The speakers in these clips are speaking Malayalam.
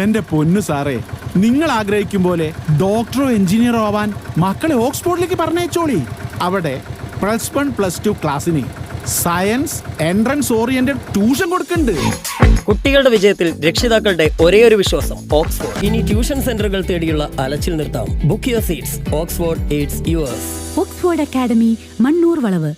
എന്റെ പൊന്നു സാറേ നിങ്ങൾ ആഗ്രഹിക്കും പോലെ ഡോക്ടറോ എഞ്ചിനീയറോ ആവാൻ മക്കളെ ഓക്സ്ഫോർഡിലേക്ക് പറഞ്ഞയച്ചോളി. അവിടെ പ്ലസ് വൺ പ്ലസ് ടു ക്ലാസ്സിന് സയൻസ് എൻട്രൻസ് ഓറിയന്റഡ് ട്യൂഷൻ കൊടുക്കുന്നുണ്ട്. കുട്ടികളുടെ വിജയത്തിൽ രക്ഷിതാക്കളുടെ ഒരേ ഒരു വിശ്വാസം ഓക്സ്ഫോർഡ്. ഇനി ട്യൂഷൻ സെന്ററുകൾ തേടിയുള്ള അലച്ചിൽ നിർത്താം. Book your seats Oxford aids yours Oxford academy Mannur വളവ്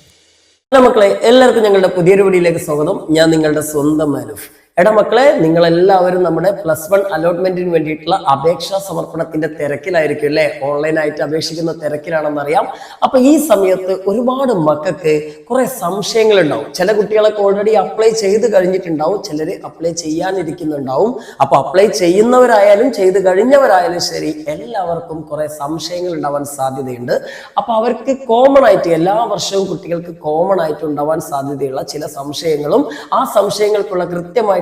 ഹലോ മക്കളെ എല്ലാവർക്കും ഞങ്ങളുടെ പുതിയൊരു വീഡിയോയിലേക്ക് സ്വാഗതം. ഞാൻ നിങ്ങളുടെ സ്വന്തം മാനുഫ് എടാ മക്കളെ നിങ്ങളെല്ലാവരും നമ്മുടെ പ്ലസ് വൺ അലോട്ട്മെന്റിന് വേണ്ടിയിട്ടുള്ള അപേക്ഷാ സമർപ്പണത്തിന്റെ തിരക്കിലായിരിക്കും അല്ലേ? ഓൺലൈനായിട്ട് അപേക്ഷിക്കുന്ന തിരക്കിലാണെന്നറിയാം. അപ്പൊ ഈ സമയത്ത് ഒരുപാട് മക്കൾക്ക് കുറെ സംശയങ്ങൾ ഉണ്ടാവും ചില കുട്ടികളൊക്കെ ഓൾറെഡി അപ്ലൈ ചെയ്ത് കഴിഞ്ഞിട്ടുണ്ടാവും. ചിലർ അപ്ലൈ ചെയ്യാനിരിക്കുന്നുണ്ടാവും. അപ്പൊ അപ്ലൈ ചെയ്യുന്നവരായാലും ചെയ്ത് കഴിഞ്ഞവരായാലും ശരി എല്ലാവർക്കും കുറെ സംശയങ്ങൾ ഉണ്ടാവാൻ സാധ്യതയുണ്ട്. അപ്പൊ അവർക്ക് കോമൺ ആയിട്ട് എല്ലാ വർഷവും കുട്ടികൾക്ക് കോമൺ ആയിട്ട് ഉണ്ടാവാൻ സാധ്യതയുള്ള ചില സംശയങ്ങളും ആ സംശയങ്ങൾക്കുള്ള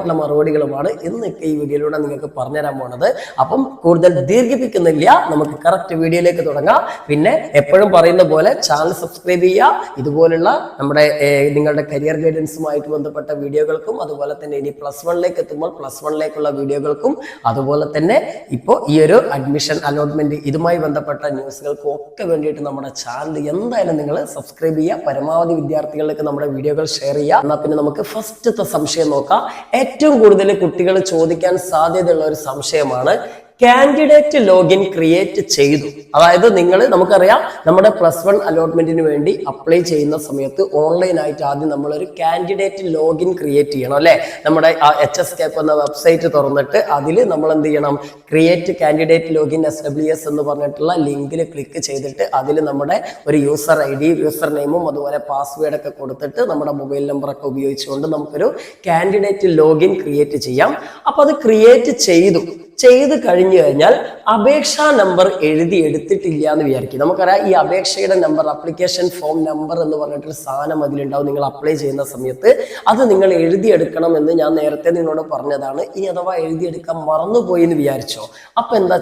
കൃത്യമായിട്ടുള്ള മറുപടികളുമാണ് ഇന്നൊക്കെ ഈ വീഡിയോയിലൂടെ നിങ്ങൾക്ക് പറഞ്ഞുതരാൻ പോണത്. അപ്പം കൂടുതൽ ദീർഘിപ്പിക്കുന്നില്ല. നമുക്ക് കറക്റ്റ് വീഡിയോയിലേക്ക് തുടങ്ങാം. പിന്നെ എപ്പോഴും പറയുന്ന പോലെ ചാനൽ സബ്സ്ക്രൈബ് ചെയ്യുക. ഇതുപോലുള്ള നമ്മുടെ നിങ്ങളുടെ കരിയർ ഗൈഡൻസുമായിട്ട് ബന്ധപ്പെട്ട വീഡിയോകൾക്കും അതുപോലെ തന്നെ ഇനി പ്ലസ് വണ്ണിലേക്ക് എത്തുമ്പോൾ പ്ലസ് വണ്ണിലേക്കുള്ള വീഡിയോകൾക്കും അതുപോലെ തന്നെ ഇപ്പോൾ ഈ ഒരു അഡ്മിഷൻ അലോട്ട്മെന്റ് ഇതുമായി ബന്ധപ്പെട്ട ന്യൂസുകൾക്കും ഒക്കെ വേണ്ടിയിട്ട് നമ്മുടെ ചാനൽ എന്തായാലും നിങ്ങൾ സബ്സ്ക്രൈബ് ചെയ്യുക. പരമാവധി വിദ്യാർത്ഥികളിലേക്ക് നമ്മുടെ വീഡിയോകൾ ഷെയർ ചെയ്യുക. എന്നാൽ പിന്നെ നമുക്ക് ഫസ്റ്റത്തെ സംശയം നോക്കാം. ഏറ്റവും കൂടുതൽ കുട്ടികൾ ചോദിക്കാൻ സാധ്യതയുള്ള ഒരു സംശയമാണ് കാൻഡിഡേറ്റ് ലോഗിൻ ക്രിയേറ്റ് ചെയ്തു. അതായത് നിങ്ങൾ നമുക്കറിയാം നമ്മുടെ പ്ലസ് വൺ അലോട്ട്മെന്റിന് വേണ്ടി അപ്ലൈ ചെയ്യുന്ന സമയത്ത് ഓൺലൈൻ ആയിട്ട് ആദ്യം നമ്മളൊരു കാൻഡിഡേറ്റ് ലോഗിൻ ക്രിയേറ്റ് ചെയ്യണം അല്ലെ? നമ്മുടെ എച്ച് എസ് കേപ്പ് എന്ന വെബ്സൈറ്റ് തുറന്നിട്ട് അതിൽ നമ്മൾ എന്ത് ചെയ്യണം? Create candidate login S W S എന്ന് പറഞ്ഞിട്ടുള്ള ലിങ്കിൽ ക്ലിക്ക് ചെയ്തിട്ട് അതിൽ നമ്മുടെ ഒരു യൂസർ ഐ ഡി യൂസർ നെയിമും അതുപോലെ പാസ്വേഡ് ഒക്കെ കൊടുത്തിട്ട് നമ്മുടെ മൊബൈൽ നമ്പറൊക്കെ ഉപയോഗിച്ചുകൊണ്ട് നമുക്കൊരു കാൻഡിഡേറ്റ് ലോഗിൻ ക്രിയേറ്റ് ചെയ്യാം. അപ്പൊ അത് ക്രിയേറ്റ് ചെയ്തു. ചെയ്ത് കഴിഞ്ഞു കഴിഞ്ഞാൽ അപേക്ഷാ നമ്പർ എഴുതി എടുത്തിട്ടില്ല എന്ന് വിചാരിക്കും. നമുക്കറിയാം ഈ അപേക്ഷയുടെ നമ്പർ അപ്ലിക്കേഷൻ ഫോം നമ്പർ എന്ന് പറഞ്ഞിട്ടൊരു സാധനം അതിലുണ്ടാവും. നിങ്ങൾ അപ്ലൈ ചെയ്യുന്ന സമയത്ത് അത് നിങ്ങൾ എഴുതിയെടുക്കണം എന്ന് ഞാൻ നേരത്തെ നിങ്ങളോട് പറഞ്ഞതാണ്. ഇനി അഥവാ എഴുതിയെടുക്കാൻ മറന്നുപോയി എന്ന് വിചാരിച്ചോ അപ്പൊ എന്താ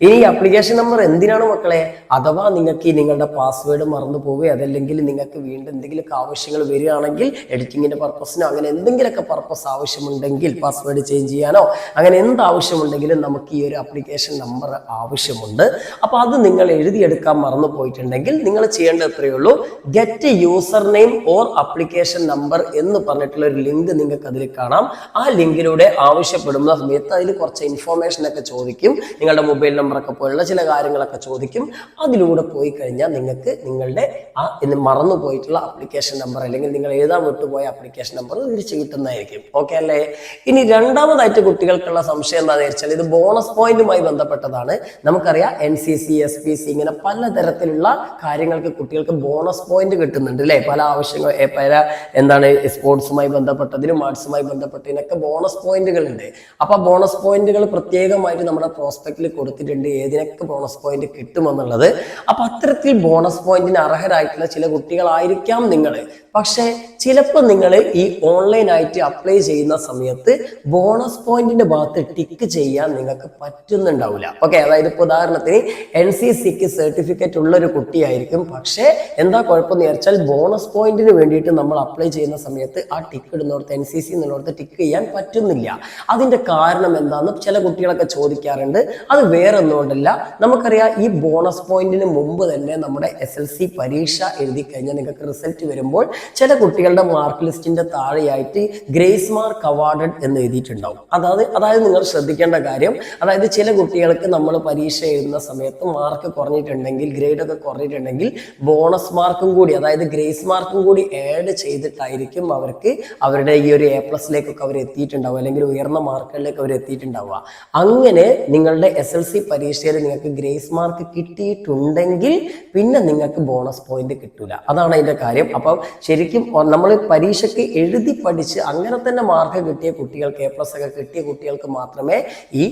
ഇനി ഈ അപ്ലിക്കേഷൻ നമ്പർ എന്തിനാണ് മക്കളെ? അഥവാ നിങ്ങൾക്ക് ഈ നിങ്ങളുടെ പാസ്വേഡ് മറന്നു പോവുകയോ അതല്ലെങ്കിൽ നിങ്ങൾക്ക് വീണ്ടും എന്തെങ്കിലുമൊക്കെ ആവശ്യങ്ങൾ വരികയാണെങ്കിൽ എഡിറ്റിങ്ങിന്റെ പർപ്പസിനോ അങ്ങനെ എന്തെങ്കിലുമൊക്കെ പർപ്പസ് ആവശ്യമുണ്ടെങ്കിൽ പാസ്വേഡ് ചേഞ്ച് ചെയ്യാനോ അങ്ങനെ എന്ത് ആവശ്യമുണ്ടെങ്കിലും നമുക്ക് ഈ ഒരു അപ്ലിക്കേഷൻ നമ്പർ ആവശ്യമുണ്ട്. അപ്പൊ അത് നിങ്ങൾ എഴുതിയെടുക്കാൻ മറന്നു പോയിട്ടുണ്ടെങ്കിൽ നിങ്ങൾ ചെയ്യേണ്ടത് എത്രയേ ഉള്ളൂ. Get user name or application number എന്ന് പറഞ്ഞിട്ടുള്ള ഒരു ലിങ്ക് നിങ്ങൾക്ക് അതിൽ കാണാം. ആ ലിങ്കിലൂടെ ആവശ്യപ്പെടുന്ന സമയത്ത് അതിൽ കുറച്ച് ഇൻഫോർമേഷൻ ഒക്കെ ചോദിക്കും. നിങ്ങളുടെ മൊബൈൽ നമ്പറൊക്കെ പോലുള്ള ചില കാര്യങ്ങളൊക്കെ ചോദിക്കും. അതിലൂടെ പോയി കഴിഞ്ഞാൽ നിങ്ങൾക്ക് നിങ്ങളുടെ ആ മറന്നു പോയിട്ടുള്ള അപ്ലിക്കേഷൻ നമ്പർ അല്ലെങ്കിൽ നിങ്ങൾ എഴുതാൻ വിട്ടുപോയ അപ്ലിക്കേഷൻ നമ്പർ തിരിച്ചു കിട്ടുന്നതായിരിക്കും. ഓക്കെ അല്ലേ? ഇനി രണ്ടാമതായിട്ട് കുട്ടികൾക്കുള്ള സംശയം എന്താണെന്ന് വെച്ചാൽ ഇത് ബോണസ് പോയിന്റുമായി ബന്ധപ്പെട്ടതാണ്. നമുക്കറിയാം N C C S P C ഇങ്ങനെ പലതരത്തിലുള്ള കാര്യങ്ങൾക്ക് കുട്ടികൾക്ക് ബോണസ് പോയിന്റ് കിട്ടുന്നുണ്ട് അല്ലേ പല ആവശ്യങ്ങൾ പല എന്താണ് സ്പോർട്സുമായി ബന്ധപ്പെട്ടതിനും ആർട്സുമായി ബന്ധപ്പെട്ടതിനൊക്കെ ബോണസ് പോയിന്റുകൾ ഉണ്ട് അപ്പൊ ബോണസ് പോയിന്റുകൾ പ്രത്യേകമായിട്ട് നമ്മുടെ പ്രോസ്പെക്റ്റിൽ കൊടുത്തിട്ടുണ്ട്. ഏതിനൊക്കെ ബോണസ് പോയിന്റ് കിട്ടുമെന്നുള്ളത്. അപ്പൊ അത്തരത്തിൽ ബോണസ് പോയിന്റിന് അർഹരായിട്ടുള്ള ചില കുട്ടികളായിരിക്കാം നിങ്ങൾ പക്ഷേ ചിലപ്പോൾ നിങ്ങൾ ഈ ഓൺലൈൻ ആയിട്ട് അപ്ലൈ ചെയ്യുന്ന സമയത്ത് ബോണസ് പോയിന്റിന്റെ ഭാഗത്ത് ടിക്ക് ചെയ്യാൻ നിങ്ങൾക്ക് പറ്റുന്നുണ്ടാവില്ല. ഓക്കെ അതായത് ഇപ്പോൾ ഉദാഹരണത്തിന് എൻ സി സിക്ക് സർട്ടിഫിക്കറ്റ് ഉള്ള ഒരു കുട്ടിയായിരിക്കും. പക്ഷേ എന്താ കുഴപ്പമെന്ന് വിചാരിച്ചാൽ ബോണസ് പോയിന്റിന് വേണ്ടിയിട്ട് നമ്മൾ അപ്ലൈ ചെയ്യുന്ന സമയത്ത് ആ ടിക്ക് ഇടുന്നിടത്ത് എൻ സി സി എന്നുള്ളിടത്ത് ടിക്ക് ചെയ്യാൻ പറ്റുന്നില്ല. അതിന്റെ കാരണം എന്താണെന്ന് ചില കുട്ടികളൊക്കെ ചോദിക്കാറുണ്ട്. അത് വേറെ ഒന്നുകൊണ്ടല്ല നമുക്കറിയാം ഈ ബോണസ് പോയിന്റിന് മുമ്പ് തന്നെ നമ്മുടെ എസ് എൽ സി പരീക്ഷ എഴുതി കഴിഞ്ഞാൽ നിങ്ങൾക്ക് റിസൾട്ട് വരുമ്പോൾ ചില കുട്ടികളുടെ മാർക്ക് ലിസ്റ്റിന്റെ താഴെയായിട്ട് ഗ്രേസ് മാർക്ക് അവാർഡഡ് എന്ന് എഴുതിയിട്ടുണ്ടാവും. അതായത് അതായത് നിങ്ങൾ ശ്രദ്ധിക്കേണ്ട കാര്യം അതായത് ചില കുട്ടികൾക്ക് നമ്മൾ പരീക്ഷ എഴുതുന്ന സമയത്ത് മാർക്ക് കുറഞ്ഞിട്ടുണ്ടെങ്കിൽ ഗ്രേഡ് ഒക്കെ കുറഞ്ഞിട്ടുണ്ടെങ്കിൽ ബോണസ് മാർക്കും കൂടി അതായത് ഗ്രേസ് മാർക്കും കൂടി ആഡ് ചെയ്തിട്ടായിരിക്കും അവർക്ക് അവരുടെ ഈ ഒരു എ പ്ലസിലേക്കൊക്കെ അവർ എത്തിയിട്ടുണ്ടാവുക അല്ലെങ്കിൽ ഉയർന്ന മാർക്കുകളിലേക്ക് അവർ എത്തിയിട്ടുണ്ടാവുക. അങ്ങനെ നിങ്ങളുടെ എസ് എൽ സി പരീക്ഷയിൽ നിങ്ങൾക്ക് ഗ്രേസ് മാർക്ക് കിട്ടിയിട്ടുണ്ടെങ്കിൽ പിന്നെ നിങ്ങൾക്ക് ബോണസ് പോയിന്റ് കിട്ടൂല. അതാണ് അതിന്റെ കാര്യം. അപ്പം ശരിക്കും നമ്മൾ പരീക്ഷയ്ക്ക് എഴുതി പഠിച്ച് അങ്ങനെ തന്നെ മാർക്ക് കിട്ടിയ കുട്ടികൾക്ക് എ പ്ലസ് ഒക്കെ കിട്ടിയ കുട്ടികൾക്ക് മാത്രമേ ഈ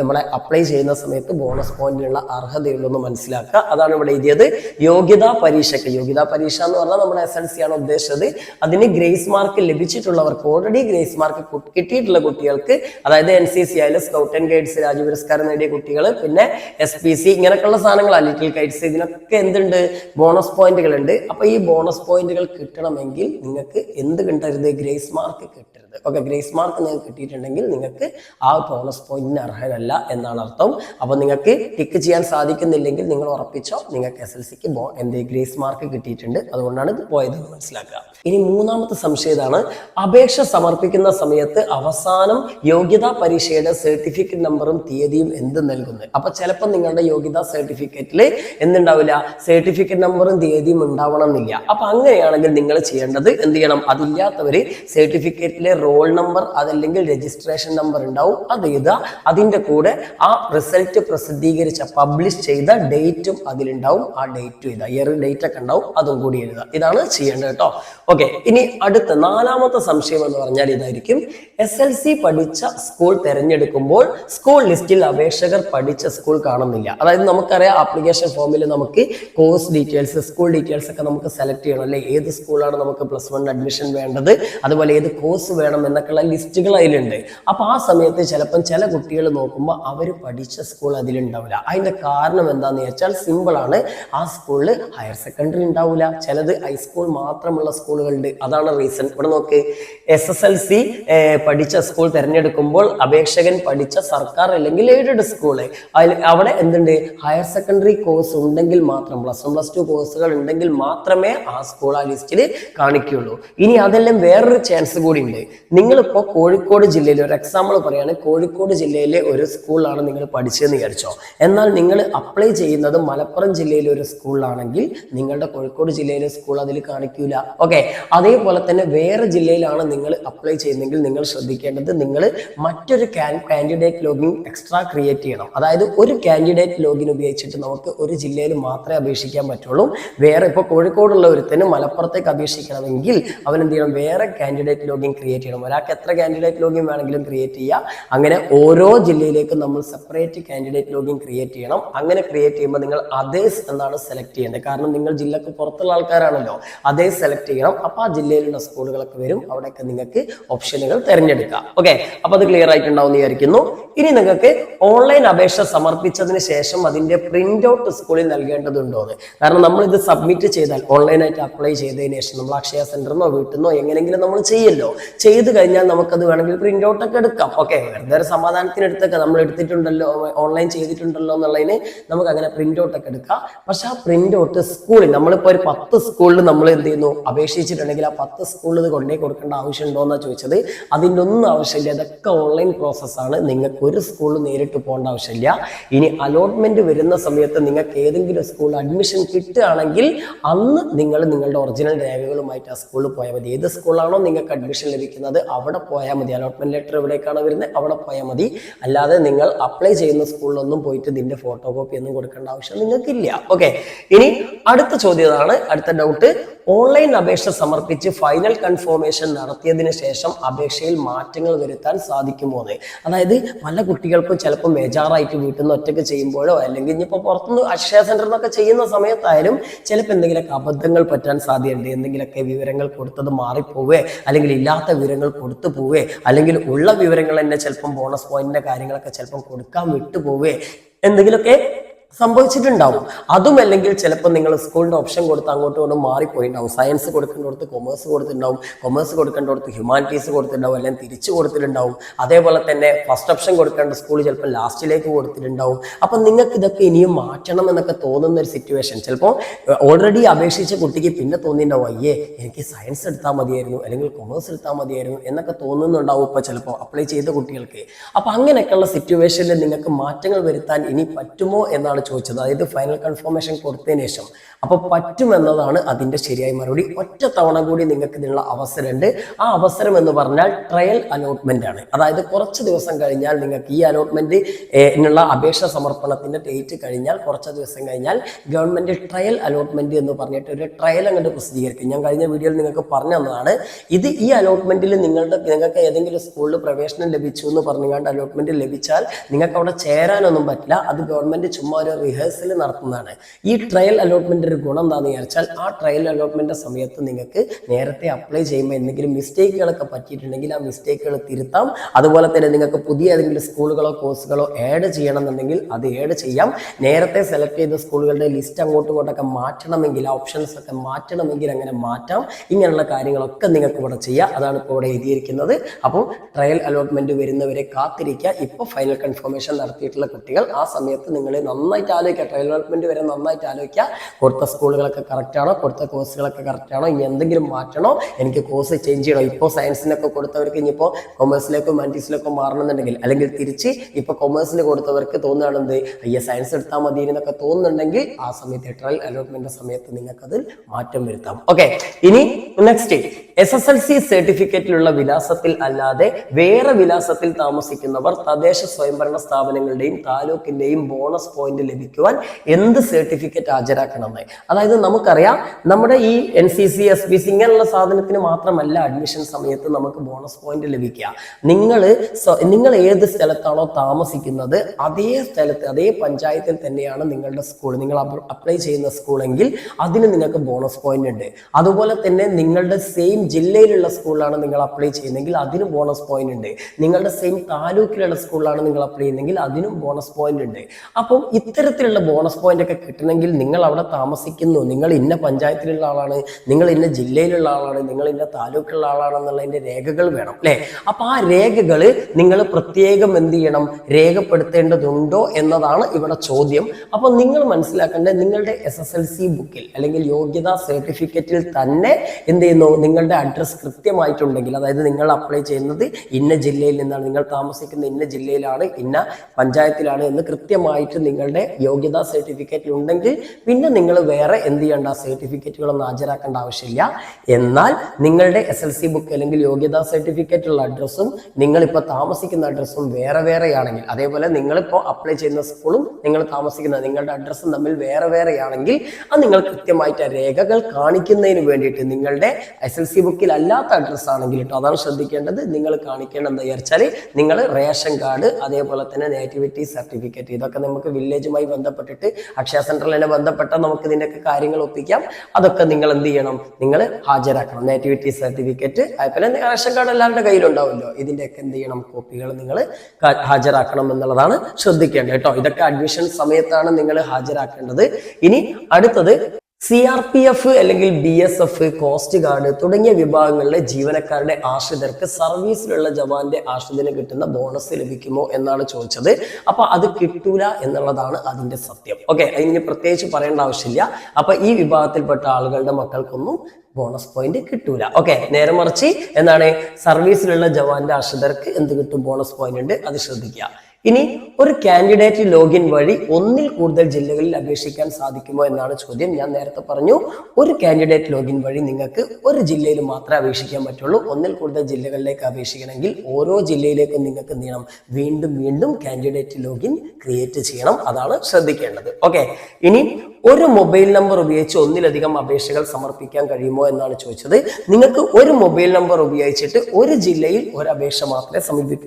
നമ്മളെ അപ്ലൈ ചെയ്യുന്ന സമയത്ത് ബോണസ് പോയിന്റിനുള്ള അർഹതയുള്ളൂ എന്ന് മനസ്സിലാക്കുക. അതാണ് ഇവിടെ എഴുതിയത്. യോഗ്യതാ പരീക്ഷയ്ക്ക് യോഗ്യതാ പരീക്ഷ എന്ന് പറഞ്ഞാൽ നമ്മൾ എസ് എൽ സി ആണ് ഉദ്ദേശിച്ചത്. അതിന് ഗ്രേസ് മാർക്ക് ലഭിച്ചിട്ടുള്ളവർക്ക് ഓൾറെഡി ഗ്രേസ് മാർക്ക് കിട്ടിയിട്ടുള്ള കുട്ടികൾക്ക് അതായത് എൻ സി സി ആയാലും സ്കൗട്ട് ആൻഡ് ഗൈഡ്സ് രാജ്യ പുരസ്കാരം നേടിയ കുട്ടികൾ പിന്നെ എസ് പി സി ഇങ്ങനെയൊക്കെയുള്ള സാധനങ്ങളാണ് ലിറ്റിൽ ഗൈഡ്സ് ഇതിനൊക്കെ എന്തുണ്ട്? ബോണസ് പോയിന്റുകൾ ഉണ്ട് അപ്പൊ ഈ ബോണസ് പോയിന്റുകൾ കിട്ടണമെങ്കിൽ നിങ്ങൾക്ക് എന്ത് കിട്ടരുത്? ഗ്രേസ് മാർക്ക് കിട്ടരുത്. ഓക്കെ ഗ്രേസ് മാർക്ക് നിങ്ങൾക്ക് കിട്ടിയിട്ടുണ്ടെങ്കിൽ നിങ്ങൾക്ക് ആ ബോണസ് പോയിന്റിന് അർഹരല്ല എന്നാണ് അർത്ഥം. അപ്പോൾ നിങ്ങൾക്ക് ടിക്ക് ചെയ്യാൻ സാധിക്കുന്നില്ലെങ്കിൽ നിങ്ങൾ ഉറപ്പിച്ചോ നിങ്ങൾക്ക് എസ് എൽ സിക്ക് എന്ത് ഗ്രേസ് മാർക്ക് കിട്ടിയിട്ടുണ്ട്. അതുകൊണ്ടാണ് ഇത് പോയതെന്ന് മനസ്സിലാക്കുക. ഇനി മൂന്നാമത്തെ സംശയം അപേക്ഷ സമർപ്പിക്കുന്ന സമയത്ത് അവസാനം യോഗ്യതാ പരീക്ഷയുടെ സർട്ടിഫിക്കറ്റ് നമ്പറും തീയതിയും എന്ത് നൽകുന്നത് അപ്പൊ ചിലപ്പോൾ നിങ്ങളുടെ യോഗ്യതാ സർട്ടിഫിക്കറ്റിൽ എന്തുണ്ടാവില്ല? സർട്ടിഫിക്കറ്റ് നമ്പറും തീയതിയും ഉണ്ടാവണം എന്നില്ല. അപ്പൊ അങ്ങനെയാണെങ്കിൽ നിങ്ങൾ ചെയ്യേണ്ടത് എന്ത് ചെയ്യണം? അതില്ലാത്തവർ സർട്ടിഫിക്കറ്റിലെ റോൾ നമ്പർ അതല്ലെങ്കിൽ രജിസ്ട്രേഷൻ നമ്പർ ഉണ്ടാവും. അത് എഴുതുക. അതിന്റെ കൂടെ ആ റിസൾട്ട് പ്രസിദ്ധീകരിച്ച പബ്ലിഷ് ചെയ്ത ഡേറ്റും അതിലുണ്ടാവും. ആ ഡേറ്റും എഴുതുക. ഇയർ ഡേറ്റ് ഒക്കെ ഉണ്ടാവും. അതും കൂടി എഴുതുക. ഇതാണ് ചെയ്യേണ്ടത് കേട്ടോ. ഓക്കെ ഇനി അടുത്ത നാലാമത്തെ സംശയം എന്ന് പറഞ്ഞാൽ ഇതായിരിക്കും. എസ് എൽ സി പഠിച്ച സ്കൂൾ തിരഞ്ഞെടുക്കുമ്പോൾ സ്കൂൾ ലിസ്റ്റിൽ അപേക്ഷകർ പഠിച്ച സ്കൂൾ കാണുന്നില്ല. അതായത് നമുക്കറിയാം ആപ്ലിക്കേഷൻ ഫോമിൽ നമുക്ക് കോഴ്സ് ഡീറ്റെയിൽസ് സ്കൂൾ ഡീറ്റെയിൽസ് ഒക്കെ നമുക്ക് സെലക്ട് ചെയ്യണം. അല്ലെ? ഏത് സ്കൂളാണ് നമുക്ക് പ്ലസ് വൺ അഡ്മിഷൻ വേണ്ടത്. അതുപോലെ ഏത് കോഴ്സ് വേണം എന്നൊക്കെയുള്ള ലിസ്റ്റുകൾ അതിലുണ്ട്. അപ്പൊ ആ സമയത്ത് ചിലപ്പം ചില കുട്ടികൾ നോക്കുമ്പോൾ അവർ പഠിച്ച സ്കൂൾ അതിലുണ്ടാവില്ല. അതിന്റെ കാരണം എന്താണെന്ന് വെച്ചാൽ സിമ്പിളാണ് ആ സ്കൂളിൽ ഹയർ സെക്കൻഡറി ഉണ്ടാവില്ല ചിലത് ഹൈസ്കൂൾ മാത്രമുള്ള സ്കൂളുകളുണ്ട് അതാണ് റീസൺ ഇവിടെ നോക്ക്. എസ് എസ് എൽ സി പഠിച്ച സ്കൂൾ തിരഞ്ഞെടുക്കുമ്പോൾ അപേക്ഷകൻ പഠിച്ച സർക്കാർ അല്ലെങ്കിൽ എയ്ഡഡ് സ്കൂൾ അവിടെ എന്തുണ്ട്? ഹയർ സെക്കൻഡറി കോഴ്സ് ഉണ്ടെങ്കിൽ മാത്രം പ്ലസ് വൺ പ്ലസ് ടു കോഴ്സുകൾ ഉണ്ടെങ്കിൽ മാത്രമേ ആ സ്കൂൾ ആ ലിസ്റ്റിൽ കാണിക്കുകയുള്ളൂ. ഇനി അതെല്ലാം വേറൊരു ചാൻസ് കൂടി ഉണ്ട് നിങ്ങളിപ്പോൾ കോഴിക്കോട് ജില്ലയിൽ ഒരു എക്സാമ്പിൾ പറയുകയാണ് കോഴിക്കോട് ജില്ലയിലെ ഒരു സ്കൂളിലാണ് നിങ്ങൾ പഠിച്ചതെന്ന് വിചാരിച്ചോ. എന്നാൽ നിങ്ങൾ അപ്ലൈ ചെയ്യുന്നത് മലപ്പുറം ജില്ലയിലെ ഒരു സ്കൂളിലാണെങ്കിൽ നിങ്ങളുടെ കോഴിക്കോട് ജില്ലയിലെ സ്കൂൾ അതിൽ കാണിക്കൂല. ഓക്കെ അതേപോലെ തന്നെ വേറെ ജില്ലയിലാണ് നിങ്ങൾ അപ്ലൈ ചെയ്യുന്നതെങ്കിൽ നിങ്ങൾ ശ്രദ്ധിക്കേണ്ടത് നിങ്ങൾ മറ്റൊരു കാൻഡിഡേറ്റ് ലോഗിൻ എക്സ്ട്രാ ക്രിയേറ്റ് ചെയ്യണം. അതായത് ഒരു കാൻഡിഡേറ്റ് ലോഗിൻ ഉപയോഗിച്ചിട്ട് നമുക്ക് ഒരു ജില്ലയിൽ മാത്രമേ അപേക്ഷിക്കാൻ പറ്റുള്ളൂ. വേറെ ഇപ്പോൾ കോഴിക്കോടുള്ള ഒരുത്തന് മലപ്പുറത്തേക്ക് അപേക്ഷിക്കണമെങ്കിൽ അവൻ എന്ത് ചെയ്യണം വേറെ കാൻഡിഡേറ്റ് ലോഗിൻ ക്രിയേറ്റ് ചെയ്യണം. ഒരാൾക്ക് എത്ര കാൻഡിഡേറ്റ് ലോഗിൻ വേണമെങ്കിലും ക്രിയേറ്റ് ചെയ്യാം. അങ്ങനെ ഓരോ ജില്ലയിലേക്കും നമ്മൾ സെപ്പറേറ്റ് കാൻഡിഡേറ്റ് ലോഗിൻ ക്രിയേറ്റ് ചെയ്യണം. അങ്ങനെ ക്രിയേറ്റ് ചെയ്യുമ്പോൾ നിങ്ങൾ അതേസ് എന്നാണ് സെലക്ട് ചെയ്യേണ്ടത്. കാരണം നിങ്ങൾ ജില്ലക്ക് പുറത്തുള്ള ആൾക്കാരാണല്ലോ. അതേ സെലക്ട് ചെയ്യണം. അപ്പോൾ ആ ജില്ലയിലുള്ള സ്കൂളുകളൊക്കെ വരും. അവിടെയൊക്കെ നിങ്ങൾക്ക് ഓപ്ഷനുകൾ തിരഞ്ഞെടുക്കാം. ഓക്കെ അപ്പോൾ അത് ക്ലിയർ ആയിട്ടുണ്ടാവും വിചാരിക്കുന്നു. ഇനി നിങ്ങൾക്ക് ഓൺലൈൻ അപേക്ഷ സമർപ്പിച്ചതിന് ശേഷം അതിന്റെ പ്രിന്റ് ഔട്ട് സ്കൂളിൽ നൽകേണ്ടതുണ്ടോ കാരണം നമ്മൾ ഇത് സബ്മിറ്റ് ചെയ്താൽ ഓൺലൈനായിട്ട് അപ്ലൈ ചെയ്തതിന് ശേഷം നമ്മൾ അക്ഷയ സെന്ററിനോ വീട്ടിൽ നിന്നോ എങ്ങനെയെങ്കിലും നമ്മൾ ചെയ്യല്ലോ. ചെയ്ത് കഴിഞ്ഞാൽ നമുക്കത് വേണമെങ്കിൽ പ്രിന്റ് ഔട്ട് ഒക്കെ എടുക്കാം. ഓക്കെ വെറുതെ ഒരു സമാധാനത്തിന് എടുത്തൊക്കെ നമ്മൾ എടുത്തിട്ടുണ്ടല്ലോ ഓൺലൈൻ ചെയ്തിട്ടുണ്ടല്ലോ എന്നുള്ളതിന് നമുക്ക് അങ്ങനെ പ്രിന്റ് ഔട്ട് ഒക്കെ എടുക്കാം. പക്ഷെ ആ പ്രിന്റ് ഔട്ട് സ്കൂളിൽ നമ്മളിപ്പോൾ ഒരു പത്ത് സ്കൂളിൽ നമ്മൾ എന്ത് ചെയ്യുന്നു? അപേക്ഷിച്ചിട്ടുണ്ടെങ്കിൽ ആ പത്ത് സ്കൂളിൽ കൊണ്ടേ കൊടുക്കേണ്ട ആവശ്യമുണ്ടോ എന്നാണ് ചോദിച്ചത്? അതിന്റെ ഒന്നും ആവശ്യമില്ല. ഇതൊക്കെ ഓൺലൈൻ പ്രോസസ്സാണ് നിങ്ങൾക്ക് ഒരു സ്കൂളിൽ നേരിട്ട് പോകേണ്ട ആവശ്യമില്ല. ഇനി അലോട്ട്മെന്റ് വരുന്ന സമയത്ത് നിങ്ങൾക്ക് ഏതെങ്കിലും സ്കൂളിൽ അഡ്മിഷൻ കിട്ടുകയാണെങ്കിൽ അന്ന് നിങ്ങൾ നിങ്ങളുടെ ഒറിജിനൽ രേഖകളുമായിട്ട് ആ സ്കൂളിൽ പോയാൽ മതി. ഏത് സ്കൂളാണോ നിങ്ങൾക്ക് അഡ്മിഷൻ ലഭിക്കുന്നത് അവിടെ പോയാൽ മതി. അലോട്ട്മെന്റ് ലെറ്റർ എവിടേക്കാണ് വരുന്നത് അവിടെ പോയാൽ മതി. അല്ലാതെ നിങ്ങൾ അപ്ലൈ ചെയ്യുന്ന സ്കൂളിലൊന്നും പോയിട്ട് ഇതിന്റെ ഫോട്ടോ കോപ്പി ഒന്നും കൊടുക്കേണ്ട ആവശ്യം നിങ്ങൾക്കില്ല. ഓക്കെ ഇനി അടുത്ത ചോദ്യം ഇതാണ്. അടുത്ത ഡൗട്ട് ഓൺലൈൻ അപേക്ഷ സമർപ്പിച്ച് ഫൈനൽ കൺഫോർമേഷൻ നടത്തിയതിന് ശേഷം അപേക്ഷയിൽ മാറ്റങ്ങൾ വരുത്താൻ സാധിക്കുമോ എന്ന് അതായത് പല കുട്ടികൾക്കും ചിലപ്പോൾ ബേജാറായിട്ട് വീട്ടിൽ നിന്ന് ഒറ്റയ്ക്ക് ചെയ്യുമ്പോഴോ അല്ലെങ്കിൽ ഇനിയിപ്പോൾ പുറത്തുനിന്ന് അക്ഷയ സെന്ററിൽ നിന്നൊക്കെ ചെയ്യുന്ന സമയത്തായാലും ചിലപ്പോൾ എന്തെങ്കിലുമൊക്കെ അബദ്ധങ്ങൾ പറ്റാൻ സാധ്യതയുണ്ട്. എന്തെങ്കിലുമൊക്കെ വിവരങ്ങൾ കൊടുത്തത് മാറിപ്പോവേ അല്ലെങ്കിൽ ഇല്ലാത്ത വിവരങ്ങൾ കൊടുത്തു പോവേ അല്ലെങ്കിൽ ഉള്ള വിവരങ്ങൾ തന്നെ ചിലപ്പം ബോണസ് പോയിന്റിന്റെ കാര്യങ്ങളൊക്കെ ചിലപ്പം കൊടുക്കാൻ വിട്ടുപോവേ എന്തെങ്കിലുമൊക്കെ സംഭവിച്ചിട്ടുണ്ടാവും. അതുമല്ലെങ്കിൽ ചിലപ്പോൾ നിങ്ങൾ സ്കൂളിന്റെ ഓപ്ഷൻ കൊടുത്ത് അങ്ങോട്ടും ഇങ്ങോട്ടും മാറിപ്പോയിട്ടുണ്ടാവും. സയൻസ് കൊടുക്കേണ്ടടുത്ത് കൊമേഴ്സ് കൊടുത്തിട്ടുണ്ടാവും. കൊമേഴ്സ് കൊടുക്കേണ്ടടുത്ത് ഹ്യൂമാനിറ്റീസ് കൊടുത്തിട്ടുണ്ടാവും. അല്ലെങ്കിൽ തിരിച്ചു കൊടുത്തിട്ടുണ്ടാവും. അതേപോലെ തന്നെ ഫസ്റ്റ് ഓപ്ഷൻ കൊടുക്കേണ്ട സ്കൂൾ ചിലപ്പോൾ ലാസ്റ്റിലേക്ക് കൊടുത്തിട്ടുണ്ടാവും. അപ്പം നിങ്ങൾക്ക് ഇതൊക്കെ ഇനിയും മാറ്റണം എന്നൊക്കെ തോന്നുന്ന ഒരു സിറ്റുവേഷൻ ചിലപ്പോൾ ഓൾറെഡി അപേക്ഷിച്ച കുട്ടിക്ക് പിന്നെ തോന്നിയിട്ടുണ്ടാവും അയ്യേ എനിക്ക് സയൻസ് എടുത്താൽ മതിയായിരുന്നു. അല്ലെങ്കിൽ കൊമേഴ്സ് എടുത്താൽ മതിയായിരുന്നു. എന്നൊക്കെ തോന്നുന്നുണ്ടാവും ഇപ്പോൾ ചിലപ്പോൾ അപ്ലൈ ചെയ്ത കുട്ടികൾക്ക്. അപ്പം അങ്ങനെയൊക്കെയുള്ള സിറ്റുവേഷനിൽ നിങ്ങൾക്ക് മാറ്റങ്ങൾ വരുത്താൻ ഇനി പറ്റുമോ എന്നാണ് ചോദിച്ചത്. അതായത് ഫൈനൽ കൺഫർമേഷൻ കൊടുത്തതിന് ശേഷം. അപ്പോൾ പറ്റുമെന്നതാണ് അതിന്റെ ശരിയായ മറുപടി. ഒറ്റ തവണ കൂടി നിങ്ങൾക്ക് ഇതിനുള്ള അവസരമുണ്ട്. ആ അവസരം എന്ന് പറഞ്ഞാൽ ട്രയൽ അലോട്ട്മെന്റ് ആണ്. അതായത് കുറച്ച് ദിവസം കഴിഞ്ഞാൽ നിങ്ങൾക്ക് ഈ അലോട്ട്മെന്റ് എന്നുള്ള അപേക്ഷ സമർപ്പണത്തിന്റെ ഡേറ്റ് കഴിഞ്ഞാൽ കുറച്ച് ദിവസം കഴിഞ്ഞാൽ ഗവൺമെന്റ് ട്രയൽ അലോട്ട്മെന്റ് എന്ന് പറഞ്ഞിട്ട് ഒരു ട്രയൽ അങ്ങോട്ട് പ്രസിദ്ധീകരിക്കും. ഞാൻ കഴിഞ്ഞ വീഡിയോയിൽ നിങ്ങൾക്ക് പറഞ്ഞു തന്നതാണ്. ഇത് ഈ അലോട്ട്മെന്റിൽ നിങ്ങളുടെ നിങ്ങൾക്ക് ഏതെങ്കിലും സ്കൂളിൽ പ്രവേശനം ലഭിച്ചു എന്ന് പറഞ്ഞുകൊണ്ട് അലോട്ട്മെന്റ് ലഭിച്ചാൽ നിങ്ങൾക്ക് അവിടെ ചേരാനൊന്നും പറ്റില്ല. അത് ഗവൺമെന്റ് ചുമ്മാ ഒരു അതുപോലെ റിഹേഴ്സൽ നടത്തുന്നതാണ്. ഈ ട്രയൽ അലോട്ട്മെന്റ് ഒരു ഗുണം എന്താണെന്ന് വിചാരിച്ചാൽ ആ ട്രയൽ അലോട്ട്മെന്റ് സമയത്ത് നിങ്ങൾക്ക് നേരത്തെ അപ്ലൈ ചെയ്യുമ്പോൾ എന്തെങ്കിലും മിസ്റ്റേക്കുകളൊക്കെ പറ്റിയിട്ടുണ്ടെങ്കിൽ ആ മിസ്റ്റേക്കുകൾ തിരുത്താം. അതുപോലെ തന്നെ നിങ്ങൾക്ക് പുതിയ ഏതെങ്കിലും സ്കൂളുകളോ കോഴ്സുകളോ ആഡ് ചെയ്യണമെന്നുണ്ടെങ്കിൽ അത് ആഡ് ചെയ്യാം. നേരത്തെ സെലക്ട് ചെയ്ത സ്കൂളുകളുടെ ലിസ്റ്റ് അങ്ങോട്ടും ഇങ്ങോട്ടൊക്കെ മാറ്റണമെങ്കിൽ ഓപ്ഷൻസ് ഒക്കെ മാറ്റണമെങ്കിൽ അങ്ങനെ മാറ്റാം. ഇങ്ങനെയുള്ള കാര്യങ്ങളൊക്കെ നിങ്ങൾക്ക് ഇവിടെ ചെയ്യാം. അതാണ് ഇപ്പോൾ ഇവിടെ എഴുതിയിരിക്കുന്നത്. അപ്പോൾ ട്രയൽ അലോട്ട്മെന്റ് വരുന്നവരെ കാത്തിരിക്കുക. ഇപ്പോൾ ഫൈനൽ കൺഫർമേഷൻ നടത്തിയിട്ടുള്ള കുട്ടികൾ ആ സമയത്ത് നിങ്ങൾ നന്നായിട്ട് ആലോചിക്കുക. അലോട്ട്മെന്റ് വരെ നന്നായിട്ട് ആലോചിക്കുക. കൊടുത്ത സ്കൂളുകളൊക്കെ കറക്റ്റ് ആണോ? കൊടുത്ത കോഴ്സുകളൊക്കെ കറക്റ്റ് ആണോ? ഇനി എന്തെങ്കിലും മാറ്റണോ? എനിക്ക് കോഴ്സ് ചേഞ്ച് ചെയ്യണോ. ഇപ്പോൾ സയൻസിനൊക്കെ കൊടുത്തവർക്ക് ഇനിയിപ്പോൾ കൊമേഴ്സിലേക്കോ ഹ്യൂമാനിറ്റീസിലേക്കോ മാറണമെന്നുണ്ടെങ്കിൽ അല്ലെങ്കിൽ തിരിച്ച് ഇപ്പോൾ കൊമേഴ്സിന് കൊടുത്തവർക്ക് തോന്നുകയാണെന്ത്? അയ്യ സയൻസ് എടുത്താൽ മതി എന്നൊക്കെ തോന്നുന്നുണ്ടെങ്കിൽ ആ സമയത്ത് ട്രയൽ ഡെവലപ്മെന്റ് സമയത്ത് നിങ്ങൾക്ക് അതിൽ മാറ്റം വരുത്താം. ഓക്കെ ഇനി next S S L C സർട്ടിഫിക്കറ്റിലുള്ള വിലാസത്തിൽ അല്ലാതെ വേറെ വിലാസത്തിൽ താമസിക്കുന്നവർ തദ്ദേശ സ്വയംഭരണ സ്ഥാപനങ്ങളുടെയും താലൂക്കിന്റെയും ബോണസ് പോയിന്റ് ലഭിക്കുവാൻ എന്ത് സർട്ടിഫിക്കറ്റ് ഹാജരാക്കണമെന്ന്. അതായത് നമുക്കറിയാം നമ്മുടെ ഈ N C C S B C ഇങ്ങനെയുള്ള സാധനത്തിന് മാത്രമല്ല അഡ്മിഷൻ സമയത്ത് നമുക്ക് ബോണസ് പോയിന്റ് ലഭിക്കുക. നിങ്ങൾ നിങ്ങൾ ഏത് സ്ഥലത്താണോ താമസിക്കുന്നത് അതേ സ്ഥലത്ത് അതേ പഞ്ചായത്തിൽ തന്നെയാണ് നിങ്ങളുടെ സ്കൂൾ നിങ്ങൾ അപ്ലൈ ചെയ്യുന്ന സ്കൂളെങ്കിൽ അതിന് നിങ്ങൾക്ക് ബോണസ് പോയിന്റ് ഉണ്ട്. അതുപോലെ തന്നെ നിങ്ങളുടെ സെയിം ജില്ലയിലുള്ള സ്കൂളിലാണ് നിങ്ങൾ അപ്ലൈ ചെയ്യുന്നതെങ്കിൽ അതിനും ബോണസ് പോയിന്റ് ഉണ്ട്. നിങ്ങളുടെ സെയിം താലൂക്കിലുള്ള സ്കൂളിലാണ് നിങ്ങൾ അപ്ലൈ ചെയ്യുന്നതെങ്കിൽ അതിനും ബോണസ് പോയിന്റ് ഉണ്ട്. അപ്പം ഇത്തരത്തിലുള്ള ബോണസ് പോയിന്റ് ഒക്കെ കിട്ടണമെങ്കിൽ നിങ്ങൾ അവിടെ താമസിക്കുന്നു. നിങ്ങൾ ഇന്ന പഞ്ചായത്തിലുള്ള ആളാണ് നിങ്ങൾ ഇന്ന ജില്ലയിലുള്ള ആളാണ് നിങ്ങൾ ഇന്ന താലൂക്കിലുള്ള ആളാണെന്നുള്ളതിന്റെ രേഖകൾ വേണം അല്ലെ? അപ്പൊ ആ രേഖകൾ നിങ്ങൾ പ്രത്യേകം എന്ത് ചെയ്യണം? രേഖപ്പെടുത്തേണ്ടതുണ്ടോ എന്നതാണ് ഇവിടെ ചോദ്യം. അപ്പൊ നിങ്ങൾ മനസ്സിലാക്കേണ്ടത് നിങ്ങളുടെ എസ് എസ് എൽ സി ബുക്കിൽ അല്ലെങ്കിൽ യോഗ്യതാ സർട്ടിഫിക്കറ്റിൽ തന്നെ എന്ത് ചെയ്യുന്നു? നിങ്ങളുടെ അഡ്രസ് കൃത്യമായിട്ടുണ്ടെങ്കിൽ അതായത് നിങ്ങൾ അപ്ലൈ ചെയ്യുന്നത് ഇന്ന ജില്ലയിൽ നിന്നാണ് നിങ്ങൾ താമസിക്കുന്ന ഇന്ന ജില്ലയിലാണ് ഇന്ന പഞ്ചായത്തിലാണ് എന്ന് കൃത്യമായിട്ട് നിങ്ങളുടെ യോഗ്യതാ സർട്ടിഫിക്കറ്റിൽ ഉണ്ടെങ്കിൽ പിന്നെ നിങ്ങൾ വേറെ എന്ത് ചെയ്യേണ്ട സർട്ടിഫിക്കറ്റുകളൊന്നും ഹാജരാക്കേണ്ട ആവശ്യമില്ല. എന്നാൽ നിങ്ങളുടെ എസ് എൽ സി ബുക്ക് അല്ലെങ്കിൽ യോഗ്യതാ സർട്ടിഫിക്കറ്റുള്ള അഡ്രസ്സും നിങ്ങളിപ്പോൾ താമസിക്കുന്ന അഡ്രസ്സും വേറെ വേറെയാണെങ്കിൽ അതേപോലെ നിങ്ങളിപ്പോൾ അപ്ലൈ ചെയ്യുന്ന സ്കൂളും നിങ്ങൾ താമസിക്കുന്ന നിങ്ങളുടെ അഡ്രസ്സും തമ്മിൽ വേറെ വേറെയാണെങ്കിൽ അത് നിങ്ങൾ കൃത്യമായിട്ട് രേഖകൾ കാണിക്കുന്നതിന് വേണ്ടിയിട്ട് നിങ്ങളുടെ എസ് എൽ സി ബുക്കിൽ അല്ലാത്ത അഡ്രസ്സ് ആണെങ്കിൽ കേട്ടോ അതാണ് ശ്രദ്ധിക്കേണ്ടത്. നിങ്ങൾ കാണിക്കേണ്ടത് എന്താ വിചാരിച്ചാൽ നിങ്ങൾ റേഷൻ കാർഡ് അതേപോലെ തന്നെ നേറ്റിവിറ്റി സർട്ടിഫിക്കറ്റ് ഇതൊക്കെ നമുക്ക് വില്ലേജുമായി ബന്ധപ്പെട്ടിട്ട് അക്ഷയ സെന്ററിൽ തന്നെ ബന്ധപ്പെട്ട നമുക്ക് ഇതിന്റെയൊക്കെ കാര്യങ്ങൾ ഒപ്പിക്കാം. അതൊക്കെ നിങ്ങൾ എന്ത് ചെയ്യണം? നിങ്ങൾ ഹാജരാക്കണം. Nativity certificate. അതുപോലെ റേഷൻ കാർഡ് എല്ലാവരുടെ കയ്യിലുണ്ടാവുമല്ലോ. ഇതിന്റെയൊക്കെ എന്ത് ചെയ്യണം? കോപ്പികൾ നിങ്ങൾ ഹാജരാക്കണം എന്നുള്ളതാണ് ശ്രദ്ധിക്കേണ്ടത് കേട്ടോ ഇതൊക്കെ അഡ്മിഷൻ സമയത്താണ് നിങ്ങൾ ഹാജരാക്കേണ്ടത്. ഇനി അടുത്തത് സി ആർ പി എഫ് അല്ലെങ്കിൽ B S F coast guard തുടങ്ങിയ വിഭാഗങ്ങളിലെ ജീവനക്കാരുടെ ആശ്രിതർക്ക് സർവീസിലുള്ള ജവാന്റെ ആശ്രിതന് കിട്ടുന്ന ബോണസ് ലഭിക്കുമോ എന്നാണ് ചോദിച്ചത്. അപ്പൊ അത് കിട്ടൂല എന്നുള്ളതാണ് അതിന്റെ സത്യം. ഓക്കെ അതിന് പ്രത്യേകിച്ച് പറയേണ്ട ആവശ്യമില്ല. അപ്പൊ ഈ വിഭാഗത്തിൽപ്പെട്ട ആളുകളുടെ മക്കൾക്കൊന്നും ബോണസ് പോയിന്റ് കിട്ടൂല. ഓക്കെ നേരെ മറിച്ച് എന്താണ്? സർവീസിലുള്ള ജവാന്റെ ആശ്രിതർക്ക് എന്ത് കിട്ടും? ബോണസ് പോയിന്റ് ഉണ്ട്. അത് ശ്രദ്ധിക്കുക. ഇനി ഒരു കാൻഡിഡേറ്റ് ലോഗിൻ വഴി ഒന്നിൽ കൂടുതൽ ജില്ലകളിൽ അപേക്ഷിക്കാൻ സാധിക്കുമോ എന്നാണ് ചോദ്യം. ഞാൻ നേരത്തെ പറഞ്ഞു ഒരു കാൻഡിഡേറ്റ് ലോഗിൻ വഴി നിങ്ങൾക്ക് ഒരു ജില്ലയിൽ മാത്രമേ അപേക്ഷിക്കാൻ പറ്റുള്ളൂ. ഒന്നിൽ കൂടുതൽ ജില്ലകളിലേക്ക് അപേക്ഷിക്കണമെങ്കിൽ ഓരോ ജില്ലയിലേക്കും നിങ്ങൾക്ക് ചെയ്യണം? വീണ്ടും വീണ്ടും കാൻഡിഡേറ്റ് ലോഗിൻ ക്രിയേറ്റ് ചെയ്യണം. അതാണ് ശ്രദ്ധിക്കേണ്ടത്. ഓക്കെ. ഇനി ഒരു മൊബൈൽ നമ്പർ ഉപയോഗിച്ച് ഒന്നിലധികം അപേക്ഷകൾ സമർപ്പിക്കാൻ കഴിയുമോ എന്നാണ് ചോദിച്ചത്. നിങ്ങൾക്ക് ഒരു മൊബൈൽ നമ്പർ ഉപയോഗിച്ചിട്ട് ഒരു ജില്ലയിൽ ഒരു അപേക്ഷ മാത്രമേ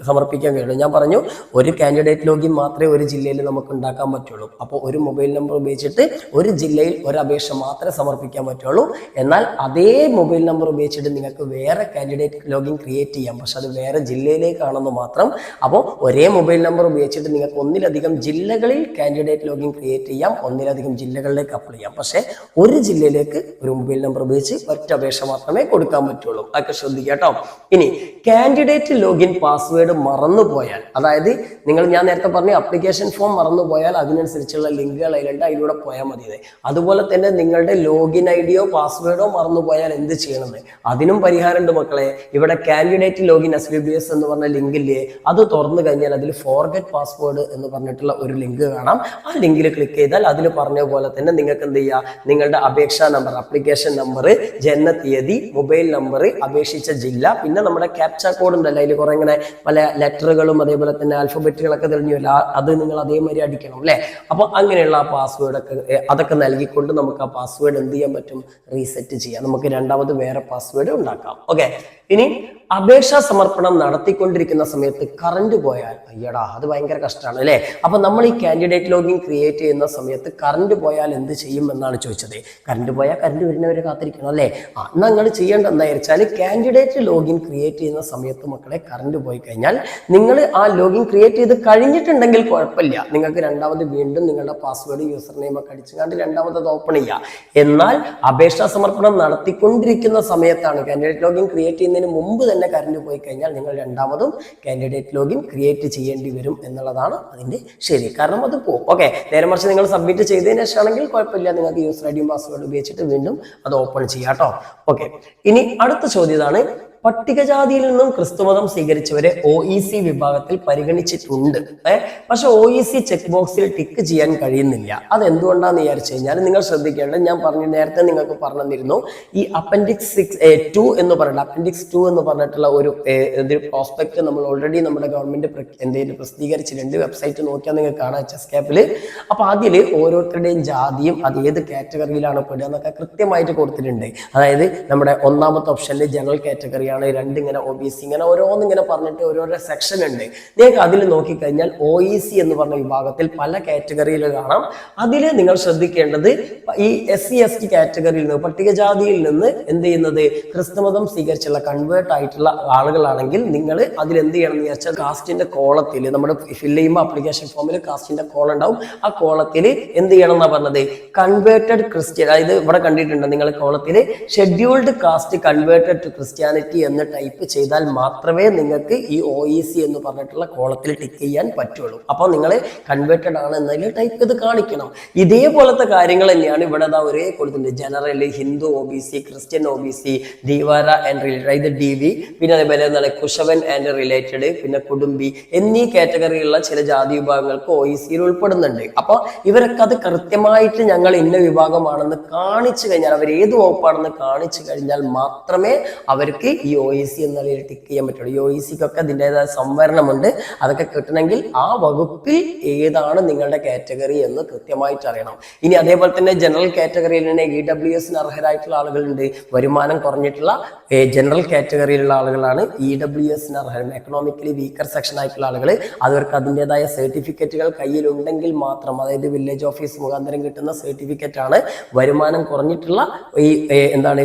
സമർപ്പിക്കാൻ കഴിയുള്ളൂ. ഞാൻ പറഞ്ഞു ഒരു കാൻഡിഡേറ്റ് ലോഗിൻ മാത്രമേ ഒരു ജില്ലയിൽ നമുക്ക് ഉണ്ടാക്കാൻ പറ്റുള്ളൂ. അപ്പോൾ ഒരു മൊബൈൽ നമ്പർ ഉപയോഗിച്ചിട്ട് ഒരു ജില്ലയിൽ ഒരു അപേക്ഷ മാത്രമേ സമർപ്പിക്കാൻ പറ്റുള്ളൂ. എന്നാൽ അതേ മൊബൈൽ നമ്പർ ഉപയോഗിച്ചിട്ട് നിങ്ങൾക്ക് വേറെ കാൻഡിഡേറ്റ് ലോഗിൻ ക്രിയേറ്റ് ചെയ്യാം. പക്ഷെ അത് വേറെ ജില്ലയിലേക്കാണെന്ന് മാത്രം. അപ്പോൾ ഒരേ മൊബൈൽ നമ്പർ ഉപയോഗിച്ചിട്ട് നിങ്ങൾക്ക് ഒന്നിലധികം ജില്ലകളിൽ കാൻഡിഡേറ്റ് ലോഗിൻ ക്രിയേറ്റ് ചെയ്യാം. ഒന്നിലധികം ജില്ലകളിലേക്ക് അപ്ലൈ ചെയ്യാം. പക്ഷേ ഒരു ജില്ലയിലേക്ക് ഒരു മൊബൈൽ നമ്പർ ഉപയോഗിച്ച് ഒറ്റ അപേക്ഷ മാത്രമേ കൊടുക്കാൻ പറ്റുള്ളൂ. അതൊക്കെ ശ്രദ്ധിക്കുക കേട്ടോ. ഇനി കാൻഡിഡേറ്റ് ലോഗിൻ പാസ്വേഡ് മറന്നുപോയാൽ അതായത് നിങ്ങൾ ഞാൻ നേരത്തെ പറഞ്ഞു അപ്ലിക്കേഷൻ ഫോം മറന്നു പോയാൽ അതിനനുസരിച്ചുള്ള ലിങ്കുകൾ അതിലുണ്ട് അതിലൂടെ പോയാൽ മതി അതുപോലെ തന്നെ നിങ്ങളുടെ ലോഗിൻ ഐ ഡിയോ പാസ്വേഡോ മറന്നുപോയാൽ എന്ത് ചെയ്യണമെന്ന് അതിനും പരിഹാരമുണ്ട് മക്കളെ. ഇവിടെ candidate login S B B S എന്ന് പറഞ്ഞ ലിങ്കില്ലേ അത് തുറന്നു കഴിഞ്ഞാൽ അതിൽ ഫോർഗറ്റ് പാസ്വേഡ് എന്ന് പറഞ്ഞിട്ടുള്ള ഒരു ലിങ്ക് കാണാം. ആ ലിങ്കിൽ ക്ലിക്ക് ചെയ്താൽ അതിൽ പറഞ്ഞ പോലെ തന്നെ നിങ്ങൾക്ക് എന്ത് ചെയ്യാം? നിങ്ങളുടെ അപേക്ഷാ നമ്പർ അപ്ലിക്കേഷൻ നമ്പർ ജനന തീയതി മൊബൈൽ നമ്പർ അപേക്ഷിച്ച ജില്ല പിന്നെ നമ്മുടെ ക്യാപ്ച കോഡ് ഉണ്ടല്ലോ അതിൽ കുറെ ഇങ്ങനെ പല ലെറ്ററുകളും അതേപോലെ തന്നെ ആൽഫബറ്റുകളൊക്കെ തെളിഞ്ഞു വരില്ല. അത് നിങ്ങൾ അതേമാതിരി അടിക്കണം അല്ലേ? അപ്പൊ അങ്ങനെയുള്ള ആ പാസ്വേഡ് ഒക്കെ അതൊക്കെ നൽകിക്കൊണ്ട് നമുക്ക് ആ പാസ്വേഡ് എന്ത് ചെയ്യാൻ പറ്റും? റീസെറ്റ് ചെയ്യാം. നമുക്ക് രണ്ടാമത് വേറെ പാസ്വേഡ് ഉണ്ടാക്കാം. ഓക്കെ? ഇനി അപേക്ഷാ സമർപ്പണം നടത്തിക്കൊണ്ടിരിക്കുന്ന സമയത്ത് കറണ്ട് പോയാൽ അയ്യടാ അത് ഭയങ്കര കഷ്ടമാണ് അല്ലേ? അപ്പൊ നമ്മൾ ഈ കാൻഡിഡേറ്റ് ലോഗിൻ ക്രിയേറ്റ് ചെയ്യുന്ന സമയത്ത് കറണ്ട് പോയാൽ എന്ത് ചെയ്യും എന്നാണ് ചോദിച്ചത്. കറണ്ട് പോയാൽ കറണ്ട് വരുന്നവരെ കാത്തിരിക്കണം അല്ലേ? ആ എന്നാൽ നിങ്ങൾ ചെയ്യേണ്ട എന്താ വെച്ചാൽ കാൻഡിഡേറ്റ് ലോഗിൻ ക്രിയേറ്റ് ചെയ്യുന്ന സമയത്ത് മക്കളെ കറണ്ട് പോയി കഴിഞ്ഞാൽ നിങ്ങൾ ആ ലോഗിൻ ക്രിയേറ്റ് ചെയ്ത് കഴിഞ്ഞിട്ടുണ്ടെങ്കിൽ കുഴപ്പമില്ല. നിങ്ങൾക്ക് രണ്ടാമത് വീണ്ടും നിങ്ങളുടെ പാസ്വേഡ് യൂസർ നെയിം ഒക്കെ അടിച്ചുകൊണ്ട് രണ്ടാമത് ഓപ്പൺ ചെയ്യുക എന്നാൽ അപേക്ഷാ സമർപ്പണം നടത്തിക്കൊണ്ടിരിക്കുന്ന സമയത്താണ് കാൻഡിഡേറ്റ് ലോഗിൻ ക്രിയേറ്റ് ചെയ്യുന്നതിന് മുമ്പ് തന്നെ കറണ്ട് പോയി കഴിഞ്ഞാൽ നിങ്ങൾ രണ്ടാമതും കാൻഡിഡേറ്റ് ലോഗിൻ ക്രിയേറ്റ് ചെയ്യേണ്ടി വരും എന്നുള്ളതാണ് അതിന്റെ ശരി. കാരണം അത് പോകും ഓക്കെ നേരെ മറിച്ച് നിങ്ങൾ സബ്മിറ്റ് ചെയ്തതിന് ശേഷമാണെങ്കിൽ കുഴപ്പമില്ല. നിങ്ങൾക്ക് യൂസർ ഐ ഡിയും പാസ്വേഡ് ഉപയോഗിച്ചിട്ട് വീണ്ടും അത് ഓപ്പൺ ചെയ്യാം കേട്ടോ ഓക്കെ ഇനി അടുത്ത ചോദ്യം ഇതാണ്. പട്ടികജാതിയിൽ നിന്നും ക്രിസ്തുമതം സ്വീകരിച്ചവരെ ഒ ഇ സി വിഭാഗത്തിൽ പരിഗണിച്ചിട്ടുണ്ട്. പക്ഷെ O E C check box tick ചെയ്യാൻ കഴിയുന്നില്ല. അത് എന്തുകൊണ്ടാന്ന് വിചാരിച്ചു കഴിഞ്ഞാൽ നിങ്ങൾ ശ്രദ്ധിക്കേണ്ടത് ഞാൻ പറഞ്ഞു നേരത്തെ നിങ്ങൾക്ക് പറഞ്ഞിരുന്നു ഈ അപ്പൻഡിക്സ് സിക്സ് ടു എന്ന് പറഞ്ഞിട്ട് അപ്പൻഡിക്സ് ടു എന്ന് പറഞ്ഞിട്ടുള്ള ഒരു പ്രോസ്പെക്ട് നമ്മൾ ഓൾറെഡി നമ്മുടെ ഗവൺമെന്റ് എന്തെങ്കിലും പ്രസിദ്ധീകരിച്ചിട്ടുണ്ട് വെബ്സൈറ്റ് നോക്കിയാൽ നിങ്ങൾക്ക് കാണാം എച്ച് എസ് ക്യാപ്പിൽ അപ്പൊ അതിൽ ഓരോരുത്തരുടെയും ജാതിയും അത് ഏത് കാറ്റഗറിയിലാണ് പെടുക എന്നൊക്കെ കൃത്യമായിട്ട് കൊടുത്തിട്ടുണ്ട്. അതായത് നമ്മുടെ ഒന്നാമത്തെ ഓപ്ഷനിൽ ജനറൽ കാറ്റഗറിയാണ് രണ്ട് ഇങ്ങനെ ഒ ബി സി ഇങ്ങനെ ഓരോന്നിങ്ങനെ പറഞ്ഞിട്ട് ഓരോരോ സെക്ഷൻ ഉണ്ട്. നിങ്ങൾക്ക് അതിൽ നോക്കിക്കഴിഞ്ഞാൽ ഒ ഇ സി എന്ന് പറഞ്ഞ വിഭാഗത്തിൽ പല കാറ്റഗറിയിൽ കാണാം. അതിൽ നിങ്ങൾ ശ്രദ്ധിക്കേണ്ടത് ഈ എസ് സി എസ് ടി കാറ്റഗറിയിൽ നിന്ന് പട്ടികജാതിയിൽ നിന്ന് എന്ത് ചെയ്യുന്നത്? ക്രിസ്തുമതം സ്വീകരിച്ചുള്ള കൺവേർട്ട് ആയിട്ടുള്ള ആളുകളാണെങ്കിൽ നിങ്ങൾ അതിൽ എന്ത് ചെയ്യണം എന്ന് വെച്ചാൽ കാസ്റ്റിന്റെ കോളത്തിൽ നമ്മുടെ ഫില്ല് ചെയ്യുമ്പോൾ അപ്ലിക്കേഷൻ ഫോമിൽ കാസ്റ്റിന്റെ കോൾ ഉണ്ടാവും. ആ കോളത്തിൽ എന്ത് ചെയ്യണം എന്നാ പറഞ്ഞത്? കൺവേർട്ടഡ് ക്രിസ്ത്യൻ അതായത് ഇവിടെ കണ്ടിട്ടുണ്ട് നിങ്ങൾ കോളത്തിൽ scheduled caste converted to Christianity എന്ന് ടൈപ്പ് ചെയ്താൽ മാത്രമേ നിങ്ങൾക്ക് ഈ ഒ ഇ സി എന്ന് പറഞ്ഞിട്ടുള്ള കോളത്തിൽ ടിക്ക് ചെയ്യാൻ പറ്റുള്ളൂ. അപ്പോൾ നിങ്ങൾ കൺവേർട്ടഡ് ആണ് എന്നതിൽ ടൈപ്പ് ചെയ്ത് കാണിക്കണം. ഇതേപോലത്തെ കാര്യങ്ങൾ തന്നെയാണ് ഇവിടെ ദാ ഒരേ കൊടുത്തിട്ടുണ്ട്. General Hindu O B C Christian O B C Dheevara and related അതായത് ഡി വി പിന്നെ അതേപോലെ എന്താണ് കുശവൻ ആൻഡ് റിലേറ്റഡ് പിന്നെ കുടുംബി എന്നീ കാറ്റഗറിയിലുള്ള ചില ജാതി വിഭാഗങ്ങൾക്ക് ഒ ഇ സിയിൽ ഉൾപ്പെടുന്നുണ്ട്. അപ്പോൾ ഇവരൊക്കെ അത് കൃത്യമായിട്ട് ഞങ്ങൾ ഇന്ന വിഭാഗമാണെന്ന് കാണിച്ചു കഴിഞ്ഞാൽ അവർ ഏത് വകുപ്പാണെന്ന് കാണിച്ചു കഴിഞ്ഞാൽ മാത്രമേ അവർക്ക് ഈ ഒ ഇ സി നിലയിൽ ടിക്ക് ചെയ്യാൻ പറ്റുള്ളൂ. ഒ ഇ സിക്കൊക്കെ അതിന്റെതായ സംവരണമുണ്ട്. അതൊക്കെ കിട്ടണമെങ്കിൽ ആ വകുപ്പിൽ ഏതാണ് നിങ്ങളുടെ കാറ്റഗറി എന്ന് കൃത്യമായിട്ട് അറിയണം. ഇനി അതേപോലെ തന്നെ ജനറൽ കാറ്റഗറിയിൽ തന്നെ ഇ ഡബ്ല്യു എസിന് അർഹരായിട്ടുള്ള ആളുകളുണ്ട്. വരുമാനം കുറഞ്ഞിട്ടുള്ള ജനറൽ കാറ്റഗറിയിലുള്ള ആളുകളാണ് ഇ ഡബ്ല്യു എസിന് അർഹരം. എക്കണോമിക്കലി വീക്കർ സെക്ഷൻ ആയിട്ടുള്ള ആളുകൾ. അവർക്ക് അതിന്റെതായ സർട്ടിഫിക്കറ്റുകൾ കയ്യിലുണ്ടെങ്കിൽ മാത്രം അതായത് വില്ലേജ് ഓഫീസ് മുഖാന്തരം കിട്ടുന്ന സർട്ടിഫിക്കറ്റ് ആണ്. വരുമാനം കുറഞ്ഞിട്ടുള്ള ഈ എന്താണ്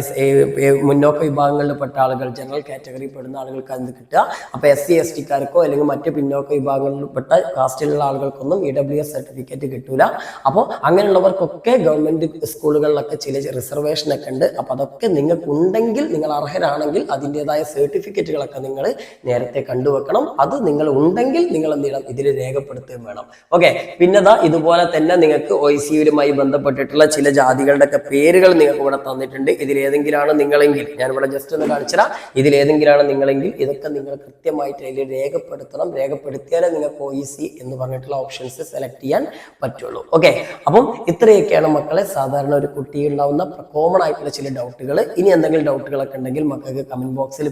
മുന്നോക്ക വിഭാഗങ്ങളിൽപ്പെട്ട ആളുകൾ ജനറൽ കാറ്റഗറിയിൽ പെടുന്ന ആളുകൾക്ക് അത് കിട്ടുക. അപ്പൊ എസ് സി എസ് ടിക്കാർക്കോ അല്ലെങ്കിൽ മറ്റ് പിന്നോക്ക വിഭാഗങ്ങളിൽപ്പെട്ട കാസ്റ്റിലുള്ള ആളുകൾക്കൊന്നും ഇ ഡബ്ല്യു എസ് സർട്ടിഫിക്കറ്റ് കിട്ടൂല. അപ്പോൾ അങ്ങനെയുള്ളവർക്കൊക്കെ ഗവൺമെന്റ് സ്കൂളുകളിലൊക്കെ ചില റിസർവേഷൻ ഒക്കെ ഉണ്ട്. അപ്പൊ അതൊക്കെ നിങ്ങൾക്ക് ഉണ്ടെങ്കിൽ നിങ്ങൾ അർഹരാണെങ്കിൽ അതിന്റെതായ സർട്ടിഫിക്കറ്റുകളൊക്കെ നിങ്ങൾ നേരത്തെ കണ്ടുവെക്കണം. അത് നിങ്ങൾ ഉണ്ടെങ്കിൽ നിങ്ങൾ എന്ത് ചെയ്യണം? ഇതിൽ രേഖപ്പെടുത്തുകയും വേണം. ഓക്കെ പിന്നെ ദാ ഇതുപോലെ തന്നെ നിങ്ങൾക്ക് ഒ സിയുമായി ബന്ധപ്പെട്ടിട്ടുള്ള ചില ജാതികളുടെ ഒക്കെ പേരുകൾ നിങ്ങൾക്ക് ഇവിടെ തന്നിട്ടുണ്ട്. ഇതിൽ ഏതെങ്കിലാണ് നിങ്ങളെങ്കിൽ ഞാൻ ഇവിടെ ജസ്റ്റ് ഒന്ന് കാണിച്ചുതരാം. ഇതിൽ ഏതെങ്കിലാണ് നിങ്ങളെങ്കിൽ ഇതൊക്കെ നിങ്ങൾ കൃത്യമായിട്ട് അതിൽ രേഖപ്പെടുത്തണം. രേഖപ്പെടുത്തിയാലേ നിങ്ങൾക്ക് ഒ സി എന്ന് പറഞ്ഞിട്ടുള്ള ഓപ്ഷൻസ് സെലക്ട് ചെയ്യാൻ പറ്റുള്ളൂ. ഓക്കെ അപ്പം ഇത്രയൊക്കെയാണ് മക്കളെ. സാധാരണ ഒരു കുട്ടി ഉണ്ടാവുന്ന കോമൺ ആയിട്ടുള്ള ചില ഡൗട്ടുകൾ ഇനി എന്തെങ്കിലും ഡൗട്ടുകളൊക്കെ ഉണ്ടെങ്കിൽ മക്കൾക്ക് കമന്റ് ബോക്സിൽ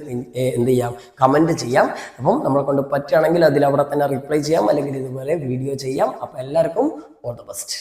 എന്ത് ചെയ്യാം? കമന്റ് ചെയ്യാം. അപ്പം നമ്മളെ കൊണ്ട് പറ്റുകയാണെങ്കിൽ അതിൽ അവിടെ തന്നെ റിപ്ലൈ ചെയ്യാം. അല്ലെങ്കിൽ ഇതുപോലെ വീഡിയോ ചെയ്യാം. അപ്പം എല്ലാവർക്കും ഓൾ ദ ബെസ്റ്റ്